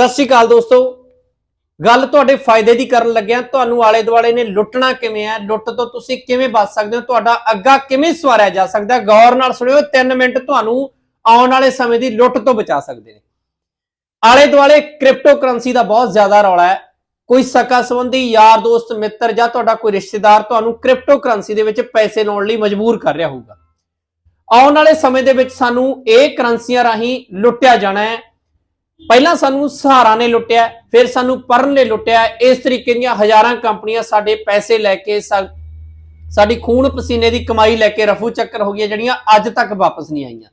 ਸਤਿ ਸ਼੍ਰੀ ਅਕਾਲ ਦੋਸਤੋ। ਗੱਲ ਤੁਹਾਡੇ ਫਾਇਦੇ ਦੀ ਕਰਨ ਲੱਗਿਆ, ਤੁਹਾਨੂੰ ਆਲੇ ਦੁਆਲੇ ਨੇ ਲੁੱਟਣਾ ਕਿਵੇਂ ਹੈ? ਲੁੱਟ ਤੋਂ ਤੁਸੀਂ ਕਿਵੇਂ ਬਚ ਸਕਦੇ ਹੋ? ਤੁਹਾਡਾ ਅੱਗਾ ਕਿਵੇਂ ਸਵਾਰਿਆ ਜਾ ਸਕਦਾ ਗੌਰ ਨਾਲ ਸੁਣਿਓ 3 ਮਿੰਟ ਤੁਹਾਨੂੰ ਆਉਣ ਵਾਲੇ ਸਮੇਂ ਦੀ ਲੁੱਟ ਤੋਂ ਬਚਾ ਸਕਦੇ ਨੇ। ਆਲੇ ਦੁਆਲੇ ਕ੍ਰਿਪਟੋ ਕਰੰਸੀ ਦਾ ਬਹੁਤ ਜ਼ਿਆਦਾ ਰੌਲਾ ਹੈ। ਕੋਈ ਸਕਾ ਸੰਬੰਧੀ, ਯਾਰ, ਦੋਸਤ, ਮਿੱਤਰ ਜਾਂ ਤੁਹਾਡਾ ਕੋਈ ਰਿਸ਼ਤੇਦਾਰ ਤੁਹਾਨੂੰ ਕ੍ਰਿਪਟੋ ਕਰੰਸੀ ਦੇ ਵਿੱਚ ਪੈਸੇ ਲਾਉਣ ਲਈ ਮਜਬੂਰ ਕਰ ਰਿਹਾ ਹੋਊਗਾ। ਆਉਣ ਵਾਲੇ ਸਮੇਂ ਦੇ ਵਿੱਚ ਸਾਨੂੰ ਇਹ ਕਰੰਸੀਆਂ ਰਾਹੀਂ ਲੁੱਟਿਆ ਜਾਣਾ ਹੈ। ਪਹਿਲਾਂ ਸਾਨੂੰ ਸਹਾਰਾ ਨੇ ਲੁੱਟਿਆ, ਫਿਰ ਸਾਨੂੰ ਪਰਨ ਨੇ ਲੁੱਟਿਆ। ਇਸ ਤਰੀਕੇ ਦੀਆਂ ਹਜ਼ਾਰਾਂ ਕੰਪਨੀਆਂ ਸਾਡੇ ਪੈਸੇ ਲੈ ਕੇ ਸਾ- ਸਾਡੀ ਖੂਨ ਪਸੀਨੇ ਦੀ ਕਮਾਈ ਲੈ ਕੇ ਰਫੂ ਚੱਕਰ ਹੋ ਗਈਆਂ, ਜਿਹੜੀਆਂ ਅੱਜ ਤੱਕ ਵਾਪਸ ਨਹੀਂ ਆਈਆਂ।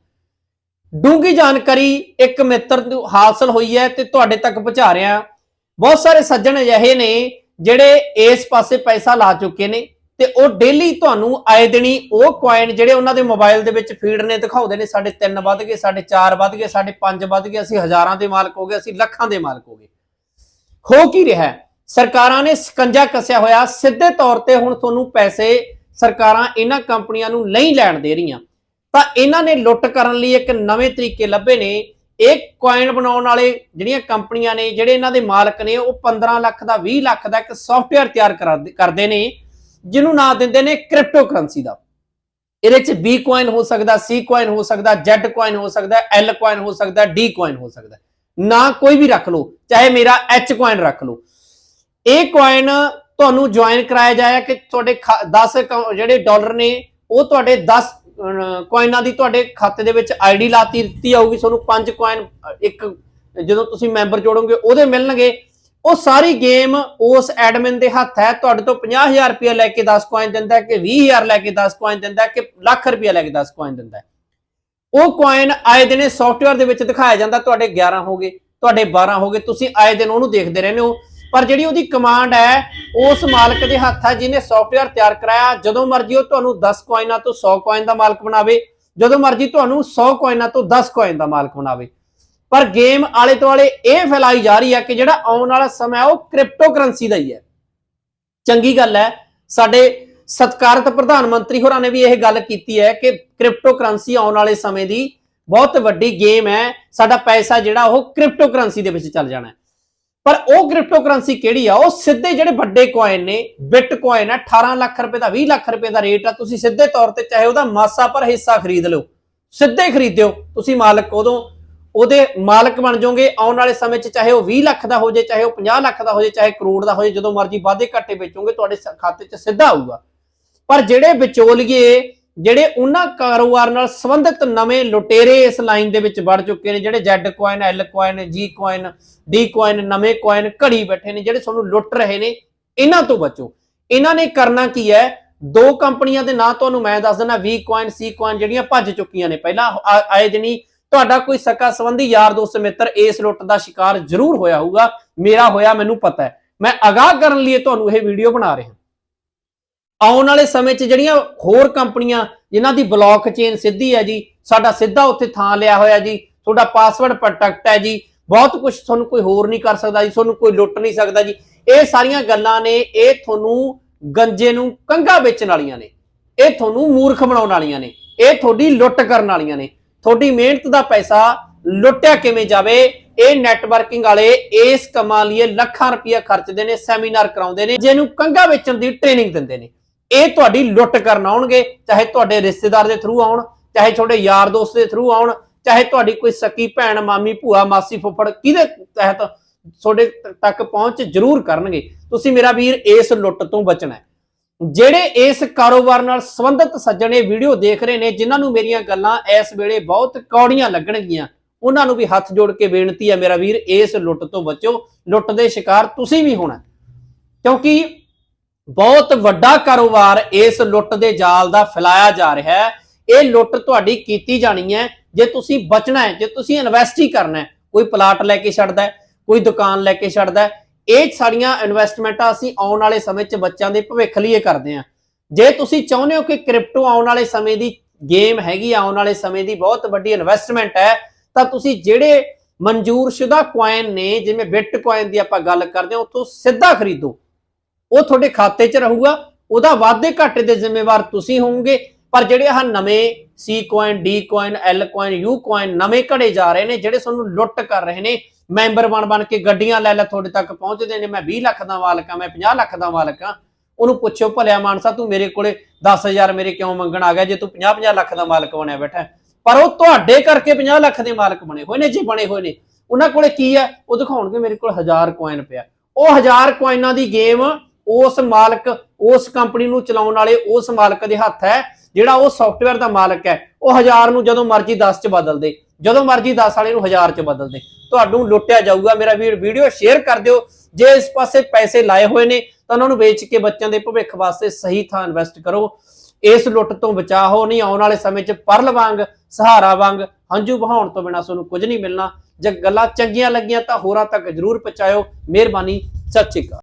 ਡੂੰਗੀ ਜਾਣਕਾਰੀ ਇੱਕ ਮਿੱਤਰ ਨੂੰ ਹਾਸਲ ਹੋਈ ਹੈ ਤੇ ਤੁਹਾਡੇ ਤੱਕ ਪਹੁੰਚਾ ਰਿਹਾ। ਬਹੁਤ ਸਾਰੇ ਸੱਜਣ ਅਜਿਹੇ ਨੇ ਜਿਹੜੇ ਇਸ ਪਾਸੇ ਪੈਸਾ ਲਾ ਚੁੱਕੇ ਨੇ। ਤੇ ਉਹ ਡੇਲੀ ਤੁਹਾਨੂੰ ਆਏ ਦਿਨੀ ਉਹ ਕੁਆਇਨ ਜਿਹੜੇ ਉਹਨਾਂ ਦੇ ਮੋਬਾਈਲ ਦੇ ਵਿੱਚ ਫੀਡ ਨੇ, ਦਿਖਾਉਂਦੇ ਨੇ ਸਾਡੇ 3 ਵੱਧ ਗਏ ਸਾਡੇ 4 ਵੱਧ ਗਏ ਸਾਡੇ 5 ਵੱਧ ਗਏ, ਅਸੀਂ ਹਜ਼ਾਰਾਂ ਦੇ ਮਾਲਕ ਹੋ ਗਏ, ਅਸੀਂ ਲੱਖਾਂ ਦੇ ਮਾਲਕ ਹੋ ਗਏ। ਹੋ ਕੀ ਰਿਹਾ ਸਰਕਾਰਾਂ ਨੇ ਸਕੰਜਾ ਕੱਸਿਆ ਹੋਇਆ, ਸਿੱਧੇ ਤੌਰ ਤੇ ਹੁਣ ਤੁਹਾਨੂੰ ਪੈਸੇ ਸਰਕਾਰਾਂ ਇਹਨਾਂ ਕੰਪਨੀਆਂ ਨੂੰ ਨਹੀਂ ਲੈਣ ਦੇ ਰਹੀਆਂ। ਤਾਂ ਇਹਨਾਂ ਨੇ ਲੁੱਟ ਕਰਨ ਲਈ ਇੱਕ ਨਵੇਂ ਤਰੀਕੇ ਲੱਭੇ ਨੇ। ਇਹ ਕੋਇਨ ਬਣਾਉਣ ਵਾਲੇ ਜਿਹੜੀਆਂ ਕੰਪਨੀਆਂ ਨੇ, ਜਿਹੜੇ ਇਹਨਾਂ ਦੇ ਮਾਲਕ ਨੇ, ਉਹ 15 ਲੱਖ ਦਾ 20 ਲੱਖ ਦਾ ਇੱਕ ਸੌਫਟਵੇਅਰ ਤਿਆਰ ਕਰਾ- ਕਰਦੇ ਨੇ। ਜਿਹਨੂੰ ਨਾਂ ਦਿੰਦੇ ਨੇ ਕ੍ਰਿਪਟੋ ਕਰੰਸੀ ਦਾ। ਇਹਦੇ ਚ B ਕੁਆਇਨ ਹੋ ਸਕਦਾ, C ਕੁਆਇਨ ਹੋ ਸਕਦਾ, Z ਕੁਆਇਨ ਹੋ ਸਕਦਾ, L ਕੁਆਇਨ ਹੋ ਸਕਦਾ, D ਕੁਆਇਨ ਹੋ ਸਕਦਾ। ਨਾ ਕੋਈ ਵੀ ਰੱਖ ਲਓ, ਚਾਹੇ ਮੇਰਾ H ਕੁਆਇਨ ਰੱਖ ਲਓ। ਇਹ ਕੋਇਨ ਤੁਹਾਨੂੰ ਜੁਆਇਨ ਕਰਾਇਆ ਜਾਇਆ ਕਿ ਤੁਹਾਡੇ 10 ਜਿਹੜੇ ਡਾਲਰ ਨੇ, ਉਹ ਤੁਹਾਡੇ 10 ਕੁਆਇਨਾਂ ਦੀ ਤੁਹਾਡੇ ਖਾਤੇ ਦੇ ਵਿੱਚ ਆਈਡੀ ਲਾਤੀ, ਦਿੱਤੀ ਆਊਗੀ ਤੁਹਾਨੂੰ 5 ਕੁਆਇਨ ਇੱਕ ਜਦੋਂ ਤੁਸੀਂ ਮੈਂਬਰ ਜੋੜੋਗੇ, ਉਹਦੇ ਮਿਲਣਗੇ। ਉਹ ਸਾਰੀ ਗੇਮ ਉਸ ਐਡਮਿਨ ਦੇ ਹੱਥ ਹੈ। ਤੁਹਾਡੇ ਤੋਂ 50000 ਰੁਪਏ ਲੈ ਕੇ 10 ਕੁਆਇਨ ਦਿੰਦਾ ਹੈ ਕਿ 20000 ਲੈ ਕੇ 10 ਕੁਆਇਨ ਦਿੰਦਾ ਕਿ ਲੱਖ ਰੁਪਏ ਲੈ ਕੇ 10 ਕੁਆਇਨ ਦਿੰਦਾ ਉਹ ਕੁਆਇਨ ਆਏ ਦਿਨੇ ਸੌਫਟਵੇਅਰ ਦੇ ਵਿੱਚ ਦਿਖਾਇਆ ਜਾਂਦਾ। ਤੁਹਾਡੇ 11 ਹੋ ਗਏ, ਤੁਹਾਡੇ 12 ਹੋ ਗਏ। ਤੁਸੀਂ ਆਏ ਦਿਨ ਉਹਨੂੰ ਦੇਖਦੇ ਰਹਿੰਦੇ ਹੋ। ਪਰ ਜਿਹੜੀ ਉਹਦੀ ਕਮਾਂਡ ਹੈ, ਉਸ ਮਾਲਕ ਦੇ ਹੱਥ ਹੈ ਜਿਹਨੇ ਸੌਫਟਵੇਅਰ ਤਿਆਰ ਕਰਾਇਆ। ਜਦੋਂ ਮਰਜ਼ੀ ਉਹ ਤੁਹਾਨੂੰ 10 ਕੁਆਇਨਾਂ ਤੋਂ 100 ਕੁਆਇਨ ਦਾ ਮਾਲਕ ਬਣਾਵੇ। ਜਦੋਂ ਮਰਜ਼ੀ ਤੁਹਾਨੂੰ 100 ਕੁਆਇਨਾਂ ਤੋਂ 10 ਕੁਆਇਨ ਦਾ ਮਾਲਕ ਬਣਾਵੇ। ਪਰ ਗੇਮ ਆਲੇ ਦੁਆਲੇ ਇਹ ਫੈਲਾਈ ਜਾ ਰਹੀ ਹੈ ਕਿ ਜਿਹੜਾ ਆਉਣ ਵਾਲਾ ਸਮਾਂ ਹੈ ਉਹ ਕ੍ਰਿਪਟੋ ਕਰੰਸੀ ਦਾ ਹੀ ਹੈ। ਚੰਗੀ ਗੱਲ ਹੈ, ਸਾਡੇ ਸਤਕਾਰਤ ਪ੍ਰਧਾਨ ਮੰਤਰੀ ਹੋਰਾਂ ਨੇ ਵੀ ਇਹ ਗੱਲ ਕੀਤੀ ਹੈ ਕਿ ਕ੍ਰਿਪਟੋ ਕਰੰਸੀ ਆਉਣ ਵਾਲੇ ਸਮੇਂ ਦੀ ਬਹੁਤ ਵੱਡੀ ਗੇਮ ਹੈ, ਸਾਡਾ ਪੈਸਾ ਜਿਹੜਾ ਉਹ ਕ੍ਰਿਪਟੋ ਕਰੰਸੀ ਦੇ ਵਿੱਚ ਚੱਲ ਜਾਣਾ ਪਰ ਉਹ ਕ੍ਰਿਪਟੋ ਕਰੰਸੀ ਕਿਹੜੀ ਆ? ਉਹ ਸਿੱਧੇ ਜਿਹੜੇ ਵੱਡੇ ਕੋਇਨ ਨੇ ਬਿਟ ਕੁਆਇਨ ਹੈ 18 ਲੱਖ ਰੁਪਏ ਦਾ 20 ਲੱਖ ਰੁਪਏ ਦਾ ਰੇਟ ਆ, ਤੁਸੀਂ ਸਿੱਧੇ ਤੌਰ ਤੇ ਚਾਹੇ ਉਹਦਾ ਮਾਸਾ ਪਰ ਹਿੱਸਾ ਖਰੀਦ ਲਓ, ਸਿੱਧੇ ਖਰੀਦਿਓ, ਤੁਸੀਂ ਮਾਲਕ ਉਦੋਂ ਉਹਦੇ ਮਾਲਕ ਬਣ ਜਾਓਗੇ, ਆਉਣ ਵਾਲੇ ਸਮੇਂ 'ਚ ਚਾਹੇ ਉਹ 20 ਲੱਖ ਦਾ ਹੋ ਜਾਏ, ਚਾਹੇ ਉਹ 50 ਲੱਖ ਦਾ ਹੋ ਜਾਏ, ਚਾਹੇ ਕਰੋੜ ਦਾ ਹੋ ਜਾਏ, ਜਦੋਂ ਮਰਜ਼ੀ ਵਾਧੇ ਘਾਟੇ ਵੇਚੋਗੇ, ਤੁਹਾਡੇ ਸ- ਖਾਤੇ 'ਚ ਸਿੱਧਾ ਆਊਗਾ। ਪਰ ਜਿਹੜੇ ਵਿਚੋਲੀਏ, ਜਿਹੜੇ ਉਹਨਾਂ ਕਾਰੋਬਾਰ ਨਾਲ ਸੰਬੰਧਿਤ ਨਵੇਂ ਲੁਟੇਰੇ ਇਸ ਲਾਈਨ ਦੇ ਵਿੱਚ ਵੜ ਚੁੱਕੇ ਨੇ, ਜਿਹੜੇ Z coin L coin G coin D coin ਨਵੇਂ ਕੁਆਇਨ ਘੜੀ ਬੈਠੇ ਨੇ, ਜਿਹੜੇ ਤੁਹਾਨੂੰ ਲੁੱਟ ਰਹੇ ਨੇ, ਇਹਨਾਂ ਤੋਂ ਬਚੋ। ਇਹਨਾਂ ਨੇ ਕਰਨਾ ਕੀ ਹੈ? ਦੋ ਕੰਪਨੀਆਂ ਦੇ ਨਾਂ ਤੁਹਾਨੂੰ ਮੈਂ ਦੱਸ ਦਿੰਦਾ, V ਕੁਆਇਨ C ਕੁਆਇਨ ਜਿਹੜੀਆਂ ਭੱਜ ਚੁੱਕੀਆਂ ਨੇ। ਪਹਿਲਾਂ ਆਏ ਦਿਨੀ ਤੁਹਾਡਾ ਕੋਈ ਸਕਾ ਸੰਬੰਧੀ ਯਾਰ ਦੋਸਤ ਮਿੱਤਰ ਇਸ ਲੁੱਟ ਦਾ ਸ਼ਿਕਾਰ ਜ਼ਰੂਰ ਹੋਇਆ ਹੋਊਗਾ, ਮੇਰਾ ਹੋਇਆ ਮੈਨੂੰ ਪਤਾ ਹੈ। ਮੈਂ ਅਗਾਹ ਕਰਨ ਲਈ ਤੁਹਾਨੂੰ ਇਹ ਵੀਡੀਓ ਬਣਾ ਰਿਹਾ ਆਉਣ ਵਾਲੇ ਸਮੇਂ 'ਚ ਜਿਹੜੀਆਂ ਹੋਰ ਕੰਪਨੀਆਂ ਜਿਨ੍ਹਾਂ ਦੀ ਬਲੌਕ ਚੇਨ ਸਿੱਧੀ ਹੈ ਜੀ, ਸਾਡਾ ਸਿੱਧਾ ਉੱਥੇ ਥਾਂ ਲਿਆ ਹੋਇਆ ਜੀ, ਤੁਹਾਡਾ ਪਾਸਵਰਡ ਪ੍ਰੋਟੈਕਟ ਹੈ ਜੀ, ਬਹੁਤ ਕੁਝ ਤੁਹਾਨੂੰ ਕੋਈ ਹੋਰ ਨਹੀਂ ਕਰ ਸਕਦਾ ਜੀ, ਤੁਹਾਨੂੰ ਕੋਈ ਲੁੱਟ ਨਹੀਂ ਸਕਦਾ ਜੀ। ਇਹ ਸਾਰੀਆਂ ਗੱਲਾਂ ਨੇ, ਇਹ ਤੁਹਾਨੂੰ ਗੰਜੇ ਨੂੰ ਕੰਗਾ ਵੇਚਣ ਵਾਲੀਆਂ ਨੇ, ਇਹ ਤੁਹਾਨੂੰ ਮੂਰਖ ਬਣਾਉਣ ਵਾਲੀਆਂ ਨੇ, ਇਹ ਤੁਹਾਡੀ ਲੁੱਟ ਕਰਨ ਵਾਲੀਆਂ ਨੇ। ਤੁਹਾਡੀ ਮਿਹਨਤ ਦਾ ਪੈਸਾ ਲੁੱਟਿਆ ਕਿਵੇਂ ਜਾਵੇ? ਇਹ ਨੈਟਵਰਕਿੰਗ ਵਾਲੇ ਇਸ ਕਮਾਂ ਲਈ ਲੱਖਾਂ ਰੁਪਇਆ ਖਰਚਦੇ ਨੇ ਸੈਮੀਨਾਰ ਕਰਾਉਂਦੇ ਨੇ, ਜਿਹਨੂੰ ਕੰਗਾ ਵੇਚਣ ਦੀ ਟ੍ਰੇਨਿੰਗ ਦਿੰਦੇ ਨੇ। ਇਹ ਤੁਹਾਡੀ ਲੁੱਟ ਕਰਨ ਆਉਣਗੇ, ਚਾਹੇ ਤੁਹਾਡੇ ਰਿਸ਼ਤੇਦਾਰ ਦੇ ਥਰੂ ਆਉਣ, ਚਾਹੇ ਤੁਹਾਡੇ ਯਾਰ ਦੋਸਤ ਦੇ ਥਰੂ ਆਉਣ, ਚਾਹੇ ਤੁਹਾਡੀ ਕੋਈ ਸਕੀ ਭੈਣ, ਮਾਮੀ, ਭੂਆ, ਮਾਸੀ, ਫੁੱਫੜ ਕਿਹਦੇ ਤਹਿਤ ਤੁਹਾਡੇ ਤੱਕ ਪਹੁੰਚ ਜ਼ਰੂਰ ਕਰਨਗੇ। ਤੁਸੀਂ ਮੇਰਾ ਵੀਰ ਇਸ ਲੁੱਟ ਤੋਂ ਬਚਣਾ ਜਿਹੜੇ ਇਸ ਕਾਰੋਬਾਰ ਨਾਲ ਸੰਬੰਧਿਤ ਸੱਜਣ ਇਹ ਵੀਡੀਓ ਦੇਖ ਰਹੇ ਨੇ, ਜਿਨ੍ਹਾਂ ਨੂੰ ਮੇਰੀਆਂ ਗੱਲਾਂ ਇਸ ਵੇਲੇ ਬਹੁਤ ਕੌੜੀਆਂ ਲੱਗਣਗੀਆਂ। ਉਹਨਾਂ ਨੂੰ ਵੀ ਹੱਥ ਜੋੜ ਕੇ ਬੇਨਤੀ ਹੈ ਮੇਰਾ ਵੀਰ, ਇਸ ਲੁੱਟ ਤੋਂ ਬਚੋ। ਲੁੱਟ ਦੇ ਸ਼ਿਕਾਰ ਤੁਸੀਂ ਵੀ ਹੋਣਾ। ਕਿਉਂਕਿ ਬਹੁਤ ਵੱਡਾ ਕਾਰੋਬਾਰ ਇਸ ਲੁੱਟ ਦੇ ਜਾਲ ਦਾ ਫੈਲਾਇਆ ਜਾ ਰਿਹਾ ਹੈ। ਇਹ ਲੁੱਟ ਤੁਹਾਡੀ ਕੀਤੀ ਜਾਣੀ ਹੈ। ਜੇ ਤੁਸੀਂ ਬਚਣਾ ਹੈ, ਜੇ ਤੁਸੀਂ ਇਨਵੈਸਟ ਹੀ ਕਰਨਾ ਹੈ, ਕੋਈ ਪਲਾਟ ਲੈ ਕੇ ਛੱਡਦਾ ਕੋਈ ਦੁਕਾਨ ਲੈ ਕੇ ਛੱਡਦਾ ਇਹ ਸਾਰੀਆਂ ਇਨਵੈਸਟਮੈਂਟਾਂ ਅਸੀਂ ਆਉਣ ਵਾਲੇ ਸਮੇਂ 'ਚ ਬੱਚਿਆਂ ਦੇ ਭਵਿੱਖ ਲਈ ਇਹ ਕਰਦੇ ਹਾਂ। ਜੇ ਤੁਸੀਂ ਚਾਹੁੰਦੇ ਹੋ ਕਿ ਕ੍ਰਿਪਟੋ ਆਉਣ ਵਾਲੇ ਸਮੇਂ ਦੀ ਗੇਮ ਹੈਗੀ ਆਉਣ ਵਾਲੇ ਸਮੇਂ ਦੀ ਬਹੁਤ ਵੱਡੀ ਇਨਵੈਸਟਮੈਂਟ ਹੈ, ਤਾਂ ਤੁਸੀਂ ਜਿਹੜੇ ਮਨਜ਼ੂਰਸ਼ੁਦਾ ਕੁਆਇਨ ਨੇ, ਜਿਵੇਂ ਬਿਟ ਕੁਆਇਨ ਦੀ ਆਪਾਂ ਗੱਲ ਕਰਦੇ ਹਾਂ, ਉੱਥੋਂ ਸਿੱਧਾ ਖਰੀਦੋ। ਉਹ ਤੁਹਾਡੇ ਖਾਤੇ 'ਚ ਰਹੂਗਾ, ਉਹਦਾ ਵਾਧੇ ਘਾਟੇ ਦੇ ਜ਼ਿੰਮੇਵਾਰ ਤੁਸੀਂ ਹੋਵੋਗੇ ਪਰ ਜਿਹੜੇ ਆਹ ਨਵੇਂ C coin D coin L coin U coin ਨਵੇਂ ਘੜੇ ਜਾ ਰਹੇ ਨੇ, ਜਿਹੜੇ ਤੁਹਾਨੂੰ ਲੁੱਟ ਕਰ ਰਹੇ ਨੇ, ਮੈਂਬਰ ਬਣ ਬਣ ਕੇ ਗੱਡੀਆਂ ਲੈ ਲੈ ਤੁਹਾਡੇ ਤੱਕ ਪਹੁੰਚਦੇ ਨੇ, ਮੈਂ 20 ਲੱਖ ਦਾ ਮਾਲਕ ਆ ਮੈਂ 50 ਲੱਖ ਦਾ ਮਾਲਕ ਆ ਉਹਨੂੰ ਪੁੱਛਿਓ, ਭਲਿਆ ਮਾਨਸਾ, ਤੂੰ ਮੇਰੇ ਕੋਲੇ 10000 ਮੇਰੇ ਕਿਉਂ ਮੰਗਣ ਆ ਗਿਆ, ਜੇ ਤੂੰ 50 50 ਲੱਖ ਦਾ ਮਾਲਕ ਬਣਿਆ ਬੈਠਾ ਪਰ ਉਹ ਤੁਹਾਡੇ ਕਰਕੇ 50 ਲੱਖ ਦੇ ਮਾਲਕ ਬਣੇ ਹੋਏ ਨੇ, ਜੇ ਬਣੇ ਹੋਏ ਨੇ। ਉਹਨਾਂ ਕੋਲੇ ਕੀ ਹੈ? ਉਹ ਦਿਖਾਉਣਗੇ ਮੇਰੇ ਕੋਲ 1000 ਕੋਇਨ ਪਿਆ। ਉਹ 1000 ਕੋਇਨਾਂ ਦੀ ਗੇਮ ਉਸ ਮਾਲਕ, ਉਸ ਕੰਪਨੀ ਨੂੰ ਚਲਾਉਣ ਵਾਲੇ ਉਸ ਮਾਲਕ ਦੇ ਹੱਥ ਹੈ ਜਿਹੜਾ ਉਹ ਸੌਫਟਵੇਅਰ ਦਾ ਮਾਲਕ ਹੈ, ਉਹ 1000 ਨੂੰ ਜਦੋਂ ਮਰਜ਼ੀ 10 ਚ ਬਦਲ ਦੇ, ਜਦੋਂ ਮਰਜ਼ੀ 10 ਵਾਲੇ ਨੂੰ 1000 ਚ ਬਦਲ ਦੇ। ਤੁਹਾਨੂੰ ਲੁੱਟਿਆ ਜਾਊਗਾ। ਮੇਰਾ ਵੀਰ ਵੀਡੀਓ ਸ਼ੇਅਰ ਕਰ ਦਿਓ। ਜੇ ਇਸ ਪਾਸੇ ਪੈਸੇ ਲਾਏ ਹੋਏ ਨੇ, ਤਾਂ ਉਹਨਾਂ ਨੂੰ ਵੇਚ ਕੇ ਬੱਚਿਆਂ ਦੇ ਭਵਿੱਖ ਵਾਸਤੇ ਸਹੀ ਥਾਂ ਇਨਵੈਸਟ ਕਰੋ। ਇਸ ਲੁੱਟ ਤੋਂ ਬਚਾਓ ਨਹੀਂ, ਆਉਣ ਵਾਲੇ ਸਮੇਂ 'ਚ ਪਰਲ ਵਾਂਗ, ਸਹਾਰਾ ਵਾਂਗ, ਹੰਝੂ ਬਹਾਉਣ ਤੋਂ ਬਿਨਾ ਤੁਹਾਨੂੰ ਕੁਝ ਨਹੀਂ ਮਿਲਣਾ। ਜੇ ਗੱਲਾਂ ਚੰਗੀਆਂ ਲੱਗੀਆਂ ਤਾਂ ਹੋਰਾਂ ਤੱਕ ਜਰੂਰ ਪਹੁੰਚਾਇਓ। ਮਿਹਰਬਾਨੀ, ਸਤਿ ਸ਼੍ਰੀ ਅਕਾਲ।